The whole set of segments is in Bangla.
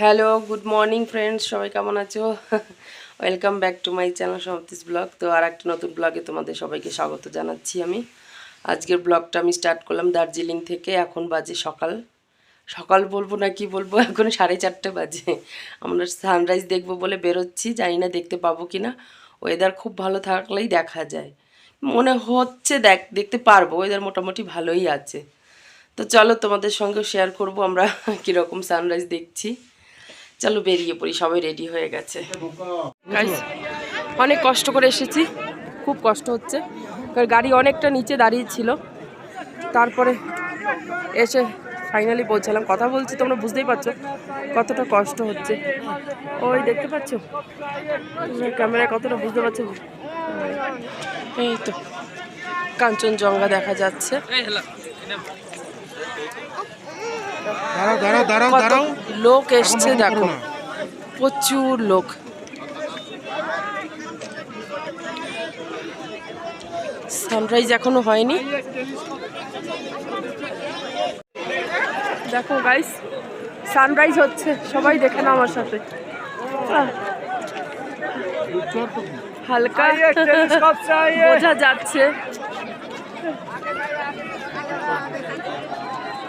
হ্যালো গুড মর্নিং ফ্রেন্ডস সবাই কেমন আছো? Welcome back to my channel সমাপ্তিস blog তো আর একটা নতুন ব্লগে তোমাদের সবাইকে স্বাগত জানাচ্ছি আমি। আজকের ব্লগটা আমি স্টার্ট করলাম দার্জিলিং থেকে, এখন বাজে সকাল। সকাল বলব না কি বলব? এখন সাড়ে চারটে বাজে। আমরা সানরাইজ দেখব বলে বেরোচ্ছি, জানি না দেখতে পাবো কি না। ওয়েদার খুব ভালো থাকলেই দেখা যায়। মনে হচ্ছে দেখ, দেখতে পারব ওয়েদার মোটামুটি ভালোই আছে। তো চলো তোমাদের সঙ্গে শেয়ার করব আমরা কীরকম সানরাইজ দেখছি। চলো বেরিয়ে পড়ি, সবাই রেডি হয়ে গেছে। অনেক কষ্ট করে এসেছি, খুব কষ্ট হচ্ছে। কারণ গাড়ি অনেকটা নিচে দাঁড়িয়ে ছিল। তারপরে এসে ফাইনালি পৌঁছালাম। কথা বলছি, তোমরা বুঝতেই পারছ কতটা কষ্ট হচ্ছে। ওই দেখতে পাচ্ছ? ক্যামেরায় কতটা বুঝতে পারছ? এই তো, কাঞ্চনজঙ্ঘা দেখা যাচ্ছে। দাঁড়াও লোক এসছে দেখো। প্রচুর লোক। সানরাইজ এখনও হয়নি। দেখো গাইস সানরাইজ হচ্ছে। সবাই দেখে না আমার সাথে। হালকা বোঝা যাচ্ছে।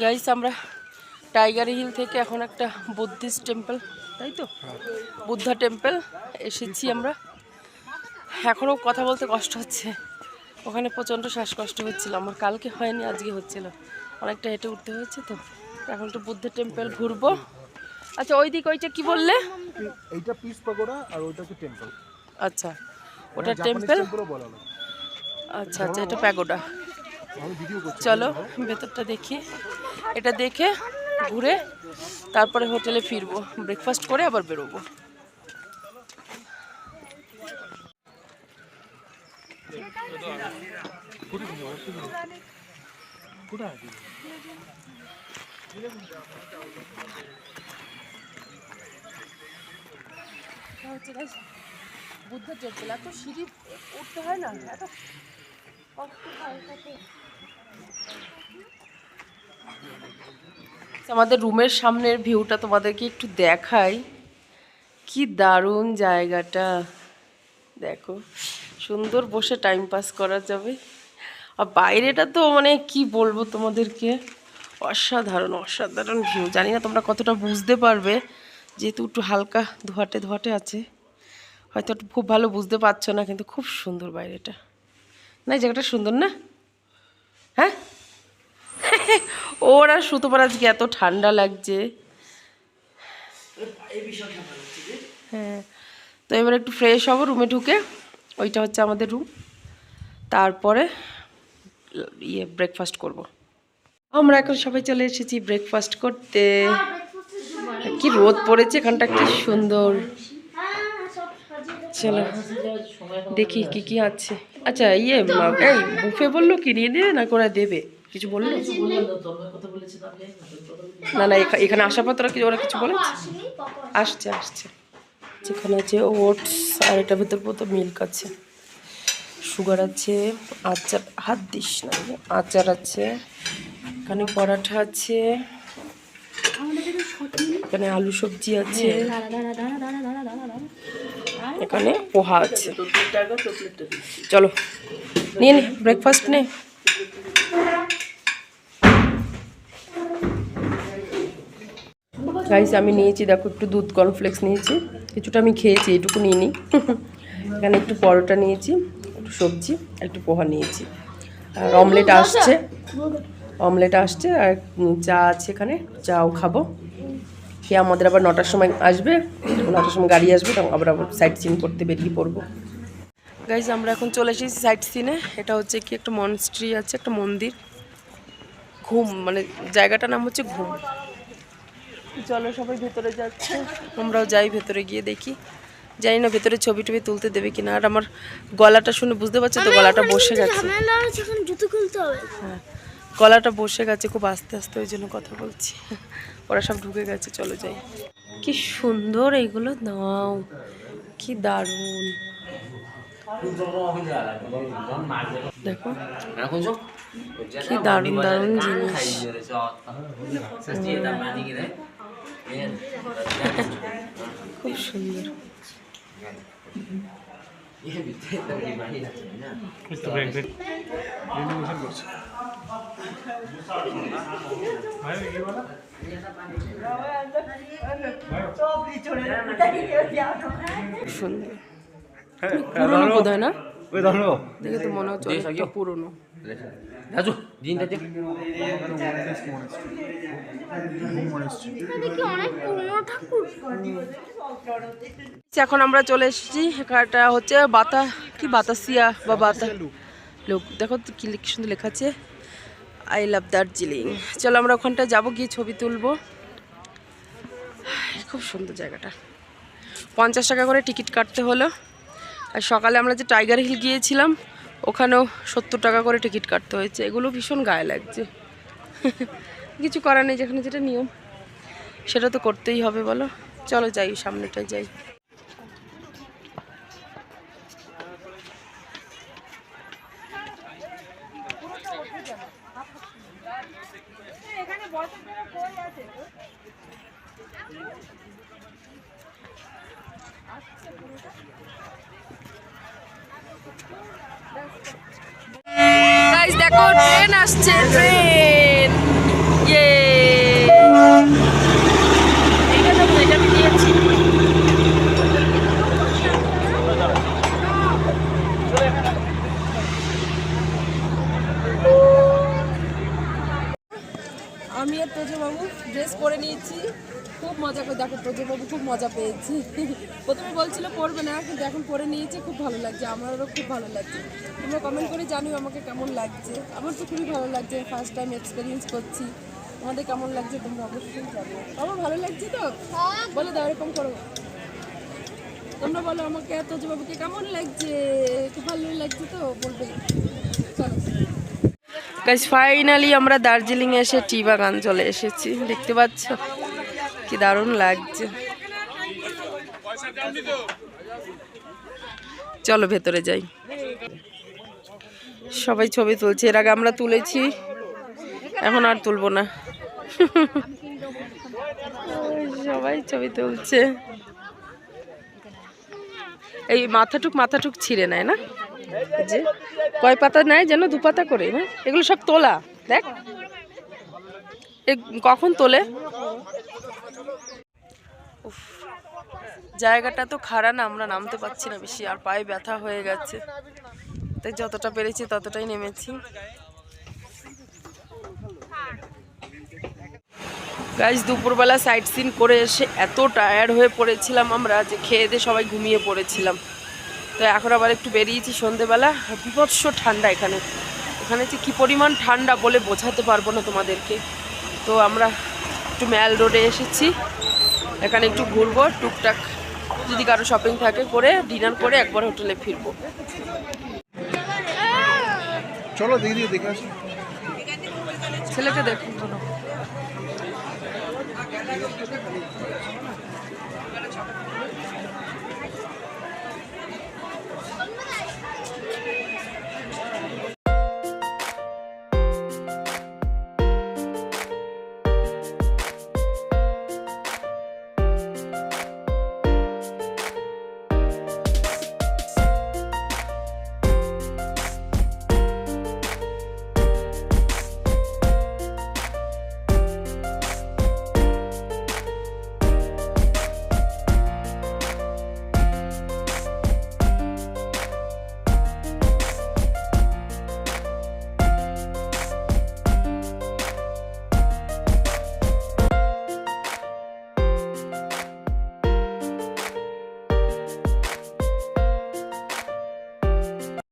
গাইস আমরা টাইগার হিল থেকে এখন একটা বুদ্ধিস্ট টেম্পল তাই তো? বুদ্ধা টেম্পল এসেছি আমরা। এখনও কথা বলতে কষ্ট হচ্ছে। ওখানে প্রচণ্ড শ্বাসকষ্ট হচ্ছিল, আমার কালকে হয়নি, আজকে হচ্ছিল। অনেকটা হেঁটে উঠতে হয়েছে তো। এখন একটু বুদ্ধ টেম্পল ঘুরবো। আচ্ছা ওই দিক ওইটা কি বললে? এইটা পিস পাগোড়া আর ওইটা হচ্ছে টেম্পল আচ্ছা ওটা টেম্পল আচ্ছা আচ্ছা এটা প্যাগোডা চলো ভেতরটা দেখি। এটা দেখে ঘুরে তারপরে হোটেলে ফিরবো। ব্রেকফাস্ট করে আবার বেরোবো। বুদ্ধ টেম্পল এত সিঁড়ি উঠতে হয় না এত কষ্ট হয় আমাদের রুমের সামনের ভিউটা তোমাদেরকে একটু দেখাই। কি দারুণ জায়গাটা। দেখো, সুন্দর বসে টাইম পাস করা যাবে। আর বাইরেটা তো মানে কি বলব তোমাদেরকে? অসাধারণ অসাধারণ ভিউ জানি না তোমরা কতটা বুঝতে পারবে, যেহেতু একটু হালকা ধোয়াটে ধোয়াটে আছে। হয়তো একটু খুব ভালো বুঝতে পারছ না, কিন্তু খুব সুন্দর বাইরেটা। না জায়গাটা সুন্দর না? হ্যাঁ? ওর আর সুতোপার আজকে এত ঠান্ডা লাগছে। হ্যাঁ তো এবার একটু ফ্রেশ হব রুমে ঢুকে। ওইটা হচ্ছে আমাদের রুম তারপরে ইয়ে ব্রেকফাস্ট করব। আমরা এখন সবাই চলে এসেছি ব্রেকফাস্ট করতে। কি রোদ পড়েছে এখানটা কি সুন্দর। চলো দেখি কি কি আছে। আচ্ছা ইয়ে এই বুফে বলল কি নিয়ে দেবে না করে দেবে? কিছু বলল? না না এখা- এখানে আসা পর তোরা কি ওরা কিছু বলেছে? আসছে আসছে। যেখানে আছে ওটস আর এটার ভিতর মতো মিল্ক আছে। সুগার আছে, আচার, হাত দিস না, আচার আছে, এখানে পরাঠা আছে, এখানে আলু সবজি আছে, এখানে পোহা আছে। চলো, নিয়ে নে ব্রেকফাস্ট নে। গাইস আমি নিয়েছি, দেখো, একটু দুধ কর্নফ্লেক্স নিয়েছি। কিছুটা আমি খেয়েছি, এটুকু নিয়ে নিই এখানে একটু পরোটা নিয়েছি। একটু সবজি, একটু পোহা নিয়েছি। আর অমলেট আসছে। অমলেট আসছে আর চা আছে এখানে, চাও খাব। খেয়ে আমাদের আবার নটার সময় আসবে, নটার সময় গাড়ি আসবে তখন আবার আবার সাইট সিন করতে বেরিয়ে পড়ব। গাইজ আমরা এখন চলে এসেছি সাইট সিনে এটা হচ্ছে কি একটা মনস্ট্রি আছে, একটা মন্দির। ঘুম মানে জায়গাটার নাম হচ্ছে ঘুম। চলো সবাই ভেতরে যাচ্ছে। আমরাও যাই ভেতরে গিয়ে দেখি। জানি না ভেতরে ছবি টবি তুলতে দেবে কিনা। আর আমার গলাটা শুনে বুঝতে পারছ তো গলাটা বসে গেছে। হ্যাঁ গলাটা বসে গেছে খুব আস্তে আস্তে ওই জন্য কথা বলছি। ওরা সব ঢুকে গেছে চলো যাই। কি সুন্দর এইগুলো দাও। কি দারুণ। দেখো কি দারুণ দারুণ জিনিস। খুব সুন্দর। রিনোভেশন করছে খুব সুন্দর পুরোনো বোধ হয় না দেখে তো মনে হচ্ছে পুরোনো। রাজু দিন ঠাকুর? এখন আমরা চলে এসেছি। এখানটা হচ্ছে বাতা কি বাতাসিয়া বা বাতা? লোক দেখো তো কি সুন্দর লেখা আছে। আই লাভ দার্জিলিং চলো আমরা ওখানটা যাব গিয়ে ছবি তুলবো। খুব সুন্দর জায়গাটা। পঞ্চাশ টাকা করে টিকিট কাটতে হলো। আর সকালে আমরা যে টাইগার হিল গিয়েছিলাম ওখানেও সত্তর টাকা করে টিকিট কাটতে হয়েছে। এগুলো ভীষণ গায়ে লাগছে। কিছু করার নেই, যেখানে যেটা নিয়ম। সেটা তো করতেই হবে, বলো। চলো যাই, সামনেটায় যাই গাইস দেখো ট্রেন আসছে ট্রেন ইয়ে এইটা দেখো এটা আমি দিয়েছি আমি আর তোজবাবু ড্রেস পরে নিয়েছি খুব দেখো খুব মজা পেয়েছি। প্রথমে বলছিল পরবে না কিন্তু এখন পড়ে নিয়েছে খুব ভালো লাগছে আমারও খুব ভালো লাগছে। তোমরা কমেন্ট করে জানিও আমাকে কেমন লাগছে। আমার তো খুবই ভালো লাগছে ফার্স্ট টাইম এক্সপিরিয়েন্স করছি। আমাদের কেমন লাগছে তোমরা অবশ্যই জানিও। আমার ভালো লাগছে তো? বলে দাও এরকম করো। তোমরা বলো আমাকে তোজবাবুকে কেমন লাগছে খুব ভালো লাগছে তো বলবে। চলো। গাইস ফাইনালি আমরা দার্জিলিং এসে টি বাগান চলে এসেছি দেখতে পাচ্ছ? কি দারুণ লাগছে। চলো ভেতরে যাই। সবাই ছবি তুলছে, এর আগে আমরা তুলেছি, এখন আর তুলবো না। সবাই ছবি তুলছে। এই মাথাটুক মাথাটুক ছিঁড়ে নেয় না? যে, কয় পাতা নেয় যেন দু পাতা করে, না? এগুলো সব তোলা, দেখ। কখন তোলে? উফ, জায়গাটা তো খাড়া না আমরা নামতে পারছি না বেশি আর পায়ে ব্যথা হয়ে গেছে। তাই যতটা পেরেছি ততটাই নেমেছি। গাইজ দুপুরবেলা সাইট সিন করে এসে এত টায়ার্ড হয়ে পড়েছিলাম আমরা যে খেয়ে দিয়ে সবাই ঘুমিয়ে পড়েছিলাম। তো এখন আবার একটু বেরিয়েছি সন্ধেবেলা। বিভৎস ঠান্ডা এখানে। এখানে যে কী পরিমাণ ঠান্ডা বলে বোঝাতে পারব না তোমাদেরকে। তো আমরা একটু ম্যাল রোডে এসেছি। এখানে একটু ঘুরবো টুকটাক যদি কারও শপিং থাকে করে ডিনার করে একবার হোটেলে ফিরবো। চলো দিদি দেখে আসি। ছেলেকে দেখুন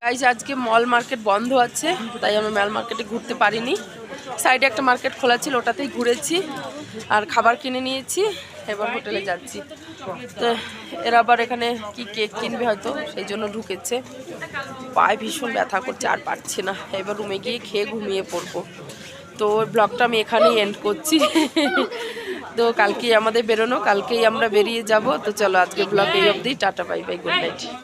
গাইজ আজকে মল মার্কেট বন্ধ আছে, তাই আমি মল মার্কেটে ঘুরতে পারিনি। সাইডে একটা মার্কেট খোলা ছিল, ওটাতেই ঘুরেছি আর খাবার কিনে নিয়েছি, এবার হোটেলে যাচ্ছি। তো এরা আবার এখানে কি কেক কিনবে হয়তো, সেই জন্য ঢুকেছে। পায়ে ভীষণ ব্যথা করছে, আর পারছি না। এবার রুমে গিয়ে খেয়ে ঘুমিয়ে পড়ব। তো ব্লগটা আমি এখানেই এন্ড করছি। তো কালকেই আমাদের বেরোনো, কালকেই আমরা বেরিয়ে যাব। তো চলো আজকে ব্লগ এই অবধি। Tata bye bye good night